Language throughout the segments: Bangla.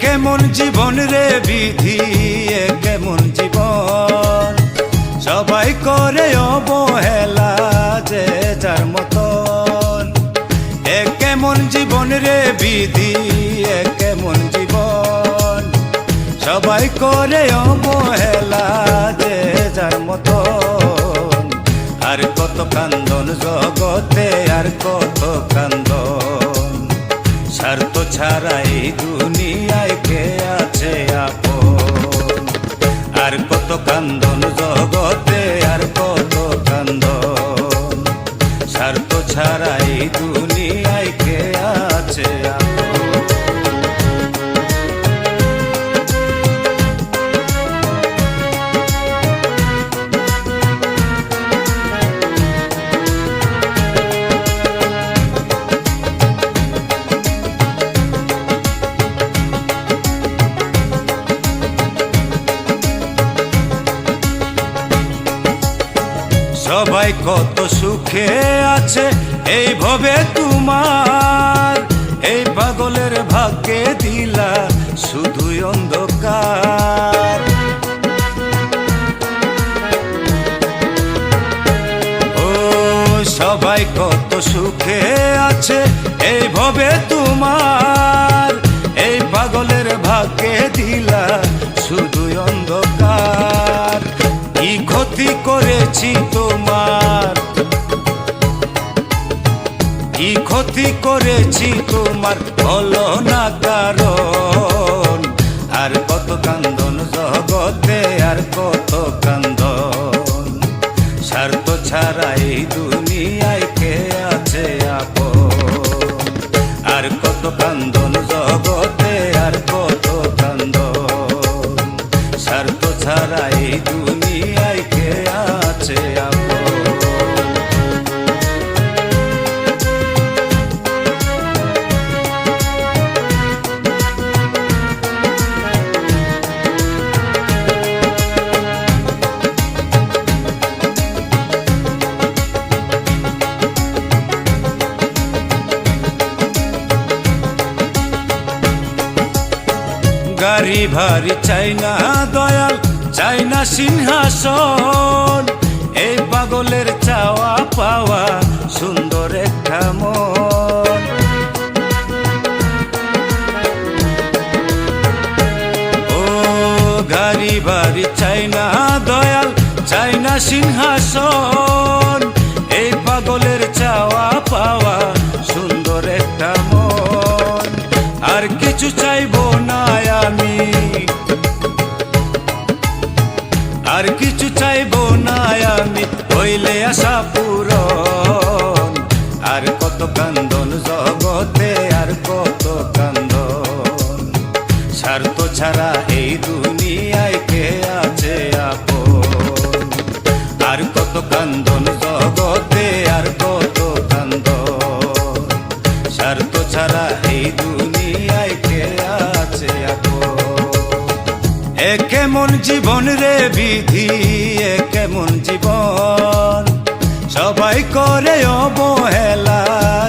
কেমন জীবন রে বিধি? এ কেমন জীবন? সবাই করে অবহেলা যে যার মতন। এ কেমন জীবন রে বিধি? এ কেমন জীবন? সবাই করে অবহেলা যে যার মতন। আর কত কান্দন জগতে, আর কত কান্দন স্বার্থ ছাড়া এই দুনিয়ায় কে আছে আপন? আর কত কান্দন জগতে, আর কত কান্দন? স্বার্থ ছাড়া এই দুনিয়ায় সবাই কত সুখে আছে, এই ভবে তোমার। এই পাগলের ভাগ্যে দিলা শুধুই অন্ধকার। ও, সবাই কত সুখে আছে, এই ভবে তোমার। কি ক্ষতি করেছি তোমার। কি ক্ষতি করেছি তোমার বলো না কারণ। আর কত কান্দন জগতে, আর কত কান্দন। স্বার্থ ছাড়া এই দুনিয়ায় কে আছে আপন? গাড়ি ভারী চাই না দয়াল চাই না সিংহাসন। এই পাগলের চাওয়া পাওয়া সুন্দর একটা মন। ও গাড়ি না দয়াল চাই না সিংহাসন। এই পাগলের চাওয়া পাওয়া সুন্দর একটা আর কিছু চাইব না আমি। আর কিছু চাইব না আমি, হইলে আশা পূরণ। আর কত কান্দন জগতে, আর কত কান্দন। স্বার্থ ছাড়া এই দুনিয়ায় কে আছে আপন? আর কত কান্দন জগতে কেমন জীবন রে বিধি, এ কেমন জীবন? সবাই করে অবহেলা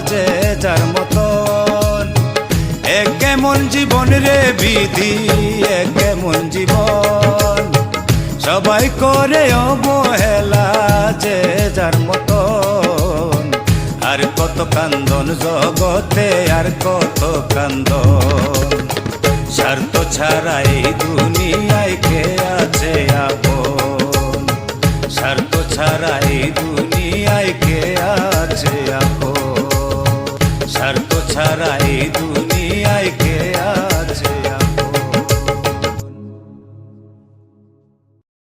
যে যার মতন। এ কেমন জীবন রে বিধি, এ কেমন জীবন? সবাই করে অবহেলা যে যার মতন। আর কত কান্দন জগতে, আর কত কান্দন। স্বার্থ ছাড়া এই দুনিয়ায় কে আছে আপন? স্বার্থ ছাড়া এই দুনিয়ায় কে আছে আপন? স্বার্থ ছাড়া